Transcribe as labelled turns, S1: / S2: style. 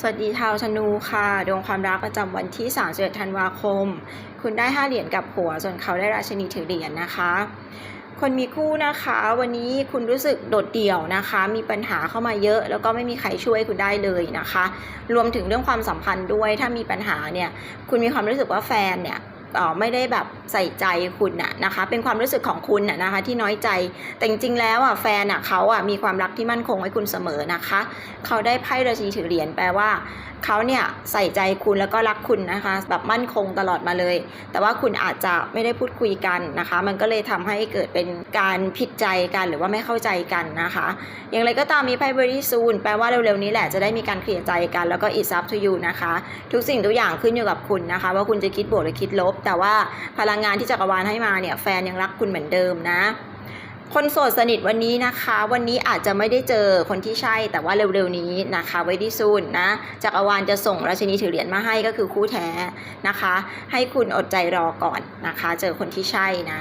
S1: สวัสดีชาวธนูค่ะ ดวงความรักประจำวันที่31ธันวาคม คุณได้ 5 เหรียญกับหัว ส่วนเขาได้ราชนีถือเหรียญนะคะ คนมีคู่นะคะ วันนี้คุณรู้สึกโดดเดี่ยวนะคะ มีปัญหาเข้ามาเยอะ แล้วก็ไม่มีใครช่วยคุณได้เลยนะคะ รวมถึงเรื่องความสัมพันธ์ด้วย ถ้ามีปัญหาเนี่ย คุณมีความรู้สึกว่าแฟนเนี่ย ไม่ได้แบบใส่ใจคุณน่ะนะคะ เป็นความรู้สึกของคุณน่ะนะคะ ที่น้อยใจแต่จริงๆแล้วอะแฟนอะเขาอะมีความรักที่มั่นคงให้คุณเสมอนะคะ เขาได้ไพ่ราชินีถือเหรียญแปลว่า เขาเนี่ยใส่ใจคุณแล้วก็รักคุณนะคะ แบบมั่นคงตลอดมาเลย แต่ว่าคุณอาจจะไม่ได้พูดคุยกันนะคะ มันก็เลยทำให้เกิดเป็นการผิดใจกันหรือว่าไม่เข้าใจกันนะคะ อย่างไรก็ตามมีไพ่ very soon แปลว่าเร็วๆนี้แหละจะได้มีการเคลียร์ใจกัน แล้วก็ it's up to you นะคะ ทุกสิ่งทุกอย่างขึ้นอยู่กับคุณนะคะ ว่าคุณจะคิดบวกหรือคิดลบ แต่ว่าพลังงานที่จักรวาลให้มาเนี่ยแฟนยังรักคุณเหมือนเดิมนะ คนโสดสนิทวันนี้นะคะ วันนี้อาจจะไม่ได้เจอคนที่ใช่แต่ว่าเร็วๆนี้นะคะ ไว้ที่ซูนนะจักรวาลจะส่งราชินีถือเหรียญมาให้ก็คือคู่แท้นะคะ ให้คุณอดใจรอก่อนนะคะ เจอคนที่ใช่นะ